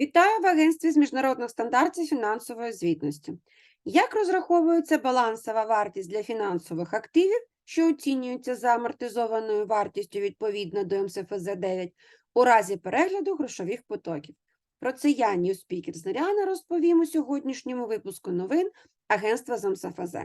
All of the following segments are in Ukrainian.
Вітаю в агентстві з міжнародних стандартів фінансової звітності. Як розраховується балансова вартість для фінансових активів, що оцінюються за амортизованою вартістю відповідно до МСФЗ 9 у разі перегляду грошових потоків? Про це я, Ньюспікер Зоряна, розповім у сьогоднішньому випуску новин агентства з МСФЗ.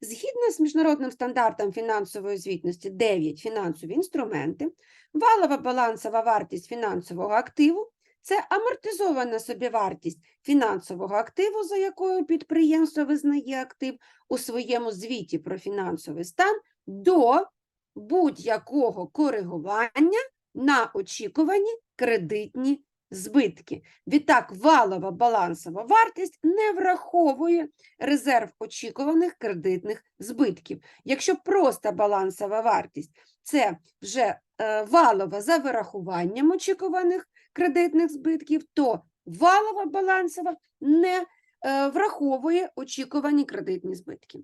Згідно з міжнародним стандартом фінансової звітності 9 фінансові інструменти, валова балансова вартість фінансового активу це амортизована собівартість фінансового активу, за якою підприємство визнає актив у своєму звіті про фінансовий стан до будь-якого коригування на очікувані кредитні збитки. Відтак, валова балансова вартість не враховує резерв очікуваних кредитних збитків. Якщо просто балансова вартість це вже е, валова за вирахуванням очікуваних кредитних збитків, то валова балансова не е, враховує очікувані кредитні збитки.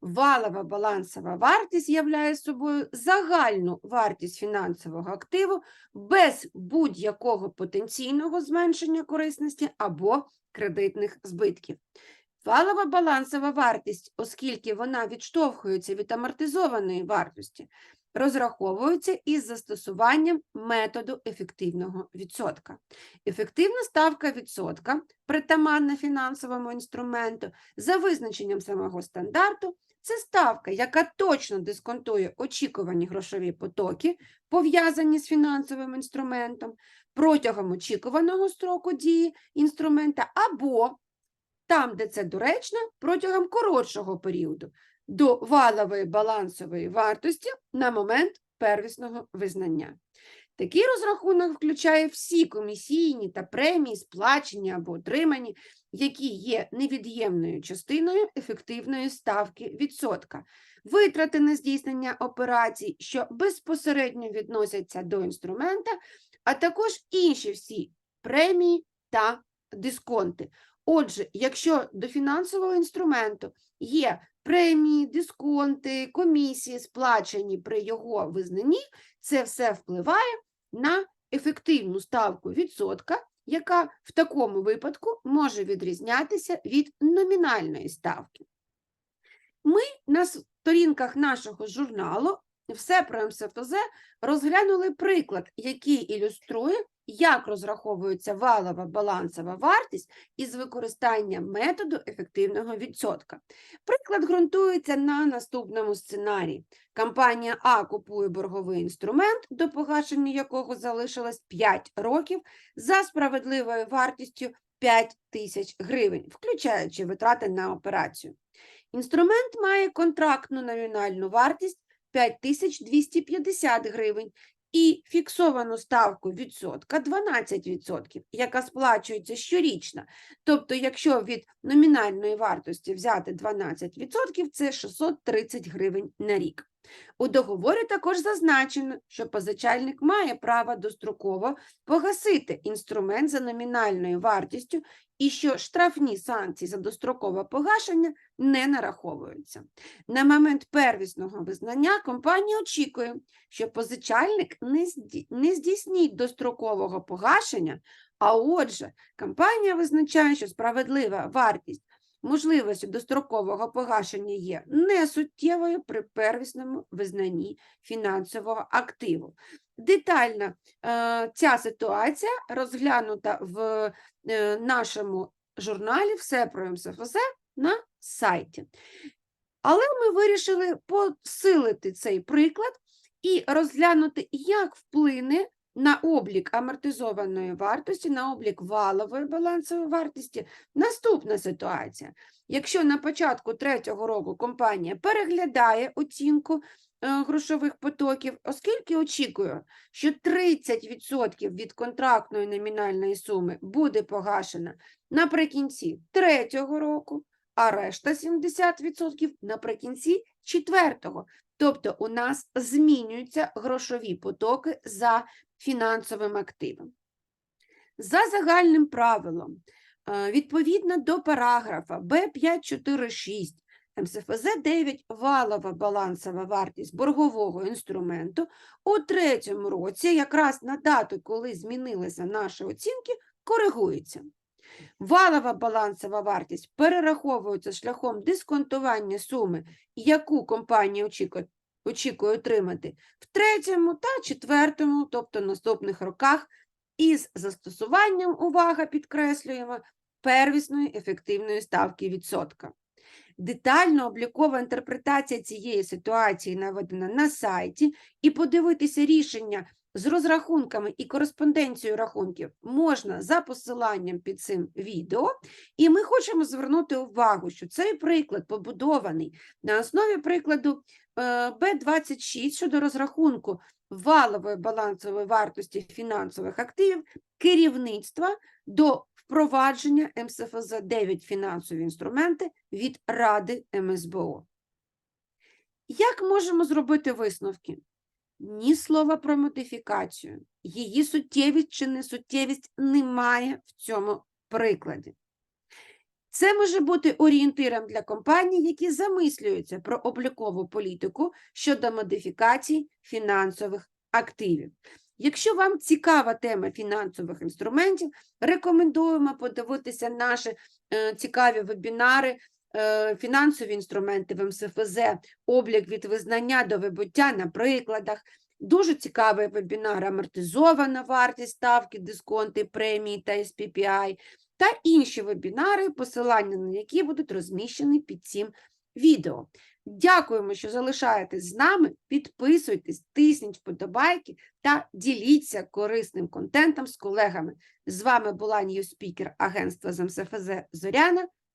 Валова балансова вартість являє собою загальну вартість фінансового активу без будь-якого потенційного зменшення корисності або кредитних збитків. Валова балансова вартість, оскільки вона відштовхується від амортизованої вартості, розраховується із застосуванням методу ефективного відсотка. Ефективна ставка відсотка, притаманна фінансовому інструменту, за визначенням самого стандарту, це ставка, яка точно дисконтує очікувані грошові потоки, пов'язані з фінансовим інструментом, протягом очікуваного строку дії інструмента, або там, де це доречно, протягом коротшого періоду, до валової балансової вартості на момент первісного визнання. Такий розрахунок включає всі комісійні та премії, сплачені або отримані, які є невід'ємною частиною ефективної ставки відсотка, витрати на здійснення операцій, що безпосередньо відносяться до інструмента, а також інші всі премії та дисконти. Отже, якщо до фінансового інструменту є премії, дисконти, комісії, сплачені при його визнанні, це все впливає на ефективну ставку відсотка, яка в такому випадку може відрізнятися від номінальної ставки. Ми на сторінках нашого журналу все про МСФЗ розглянули приклад, який ілюструє, як розраховується валова балансова вартість із використанням методу ефективного відсотка. Приклад ґрунтується на наступному сценарії. Компанія А купує борговий інструмент, до погашення якого залишилось 5 років, за справедливою вартістю 5 тисяч гривень, включаючи витрати на операцію. Інструмент має контрактну номінальну вартість 5250 гривень і фіксовану ставку відсотка 12%, яка сплачується щорічно. Тобто, якщо від номінальної вартості взяти 12%, це 630 гривень на рік. У договорі також зазначено, що позичальник має право достроково погасити інструмент за номінальною вартістю і що штрафні санкції за дострокове погашення не нараховуються. На момент первісного визнання компанія очікує, що позичальник не здійснить дострокового погашення, а отже, компанія визначає, що справедлива вартість можливості дострокового погашення є несуттєвою при первісному визнанні фінансового активу. Детально е, ця ситуація розглянута в е, нашому журналі Все про МСФЗ на сайті. Але ми вирішили посилити цей приклад і розглянути, як вплине на облік амортизованої вартості, на облік валової балансової вартості наступна ситуація. Якщо на початку третього року компанія переглядає оцінку е, грошових потоків, оскільки очікує, що 30% від контрактної номінальної суми буде погашена наприкінці третього року, а решта 70% наприкінці четвертого. Тобто у нас змінюються грошові потоки за фінансовим активом. За загальним правилом, е, відповідно до параграфа Б546 МСФЗ 9 валова балансова вартість боргового інструменту у третьому році, якраз на дату, коли змінилися наші оцінки, коригується. Валова балансова вартість перераховується шляхом дисконтування суми, яку компанія очікує, очікує отримати в третьому та четвертому, тобто наступних роках, із застосуванням, увага, підкреслюємо, первісної ефективної ставки відсотка. Детально облікова інтерпретація цієї ситуації наведена на сайті, і подивитися рішення з розрахунками і кореспонденцією рахунків можна за посиланням під цим відео. І ми хочемо звернути увагу, що цей приклад побудований на основі прикладу е, Б26 щодо розрахунку валової балансової вартості фінансових активів керівництва до впровадження МСФЗ 9 фінансові інструменти від Ради МСБО. Як можемо зробити висновки? Ні слова про модифікацію. Її суттєвість чи несуттєвість немає в цьому прикладі. Це може бути орієнтиром для компаній, які замислюються про облікову політику щодо модифікацій фінансових активів. Якщо вам цікава тема фінансових інструментів, рекомендуємо подивитися наші е, цікаві вебінари фінансові інструменти в МСФЗ, облік від визнання до вибуття на прикладах. Дуже цікавий вебінар амортизована вартість ставки, дисконти, премії та SPPI та інші вебінари, посилання на які будуть розміщені під цим відео. Дякуємо, що залишаєтесь з нами. Підписуйтесь, тисніть вподобайки та діліться корисним контентом з колегами. З вами була ньюспікер агентства з МСФЗ Зоряна.